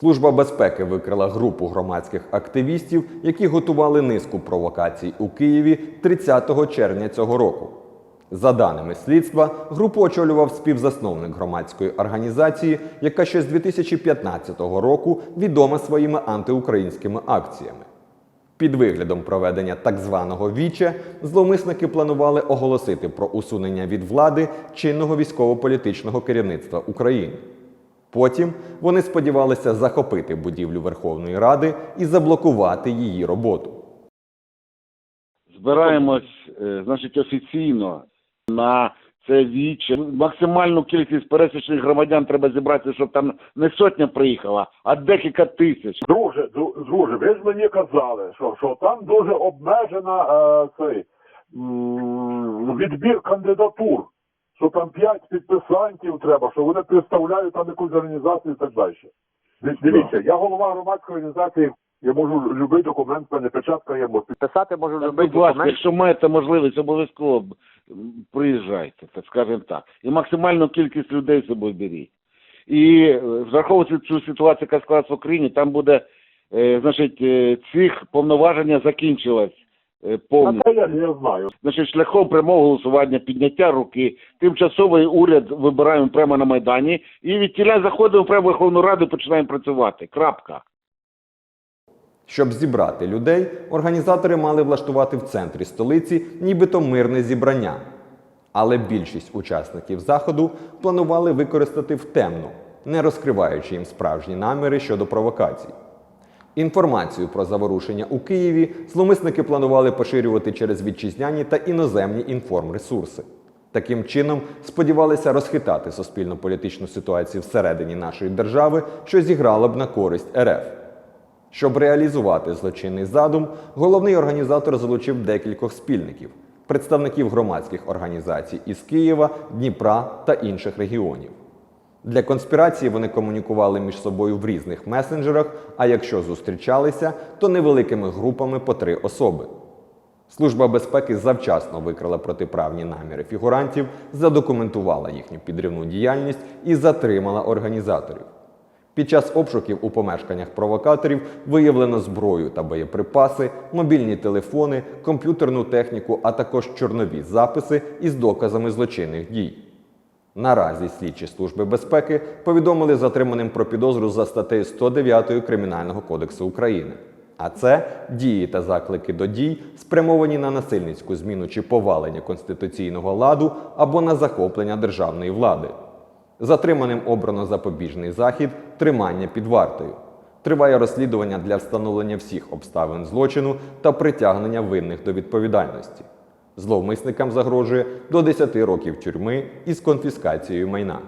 Служба безпеки викрила групу громадських активістів, які готували низку провокацій у Києві 30 червня цього року. За даними слідства, групу очолював співзасновник громадської організації, яка ще з 2015 року відома своїми антиукраїнськими акціями. Під виглядом проведення так званого віче зловмисники планували оголосити про усунення від влади чинного військово-політичного керівництва України. Потім вони сподівалися захопити будівлю Верховної Ради і заблокувати її роботу. збираємось, е, значить, офіційно на це віче. Максимальну кількість пересічних громадян треба зібрати, щоб там не сотня приїхала, а декілька тисяч. Друже, друже, ви ж мені казали, що, що там дуже обмежена е, цей м, відбір кандидатур, що там п'ять підписантів треба, що вони представляють там якусь організацію і так далі. Диві- Дивіться, я голова громадської організації, я можу любий документ, мене печатка є, можу Писати можу Так, любий будь ласка, документ. якщо маєте можливість, обов'язково приїжджайте, так скажемо так. І максимальну кількість людей з собою беріть. І е, враховуючи цю ситуацію, яка склалась в Україні, там буде, е, значить, е, цих повноваження закінчилось е, повністю. Та я, я знаю. Значить, шляхом прямого голосування, підняття руки, тимчасовий уряд вибираємо прямо на Майдані і від тіля заходимо прямо в Верховну Раду і починаємо працювати. Крапка. Щоб зібрати людей, організатори мали влаштувати в центрі столиці нібито мирне зібрання. Але більшість учасників заходу планували використати в темну, не розкриваючи їм справжні наміри щодо провокацій. Інформацію про заворушення у Києві зловмисники планували поширювати через вітчизняні та іноземні інформресурси. Таким чином сподівалися розхитати суспільно-політичну ситуацію всередині нашої держави, що зіграло б на користь РФ. Щоб реалізувати злочинний задум, головний організатор залучив декількох спільників представників громадських організацій із Києва, Дніпра та інших регіонів. Для конспірації вони комунікували між собою в різних месенджерах, а якщо зустрічалися, то невеликими групами по три особи. Служба безпеки завчасно викрила протиправні наміри фігурантів, задокументувала їхню підривну діяльність і затримала організаторів. Під час обшуків у помешканнях провокаторів виявлено зброю та боєприпаси, мобільні телефони, комп'ютерну техніку, а також чорнові записи із доказами злочинних дій. Наразі слідчі служби безпеки повідомили затриманим про підозру за статтею 109 Кримінального кодексу України. А це дії та заклики до дій, спрямовані на насильницьку зміну чи повалення конституційного ладу або на захоплення державної влади. Затриманим обрано запобіжний захід тримання під вартою. Триває розслідування для встановлення всіх обставин злочину та притягнення винних до відповідальності. Зловмисникам загрожує до 10 років тюрми із конфіскацією майна.